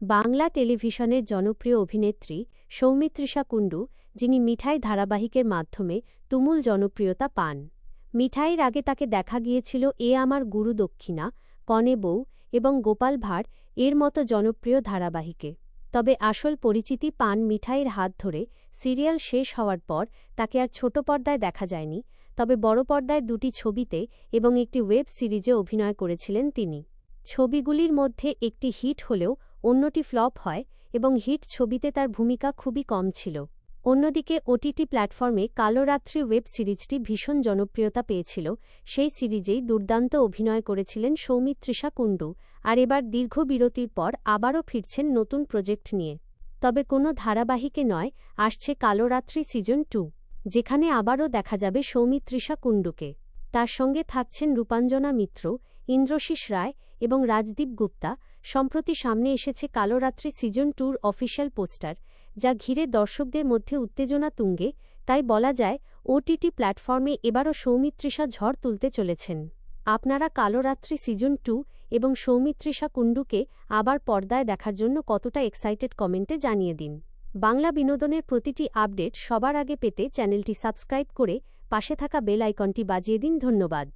বাংলা টেলিভিশনের জনপ্রিয় অভিনেত্রী সৌমিত্রিষা কুণ্ডু, যিনি মিঠাই ধারাবাহিকের মাধ্যমে তুমুল জনপ্রিয়তা পান। মিঠাইয়ের আগে তাকে দেখা গিয়েছিল এ আমার গুরু দক্ষিণা, কনে বউ এবং গোপাল ভাঁড় এর মতো জনপ্রিয় ধারাবাহিকে। তবে আসল পরিচিতি পান মিঠাইয়ের হাত ধরে সিরিয়াল শেষ হওয়ার পর তাকে আর ছোট পর্দায় দেখা যায়নি, তবে বড় পর্দায় দুটি ছবিতে এবং একটি ওয়েব সিরিজে অভিনয় করেছিলেন তিনি। ছবিগুলির মধ্যে একটি হিট হলেও অন্যটি ফ্লপ হয় এবং হিট ছবিতে তার ভূমিকা খুবই কম ছিল। অন্যদিকে ওটিটি প্ল্যাটফর্মে কালোরাত্রি ওয়েব সিরিজটি ভীষণ জনপ্রিয়তা পেয়েছিল। সেই সিরিজেই দুর্দান্ত অভিনয় করেছিলেন সৌমিত্রিষা কুণ্ডু। আর এবার দীর্ঘ বিরতির পর আবারও ফিরছেন নতুন প্রজেক্ট নিয়ে। তবে কোনো ধারাবাহিকে নয়, আসছে কালোরাত্রি সিজন টু, যেখানে আবারও দেখা যাবে সৌমিত্রিষা কুণ্ডুকে। তার সঙ্গে থাকছেন রূপাঞ্জনা মিত্র, ইন্দ্রশীষ রায় এবং রাজদীপ গুপ্তা, সম্প্রতি সামনে এসেছে কালোরাত্রি সিজন টুর অফিসিয়াল পোস্টার, যা ঘিরে দর্শকদের মধ্যে উত্তেজনা তুঙ্গে, তাই বলা যায় ওটিটি প্ল্যাটফর্মে এবারও সৌমিত্রিষা ঝড় তুলতে চলেছেন। আপনারা কালোরাত্রি সিজন টু এবং সৌমিত্রিষা কুণ্ডুকে আবার পর্দায় দেখার জন্য কতটা এক্সাইটেড কমেন্টে জানিয়ে দিন। বাংলা বিনোদনের প্রতিটি আপডেট সবার আগে পেতে চ্যানেলটি সাবস্ক্রাইব করে পাশে থাকা বেল আইকনটি বাজিয়ে দিন। ধন্যবাদ।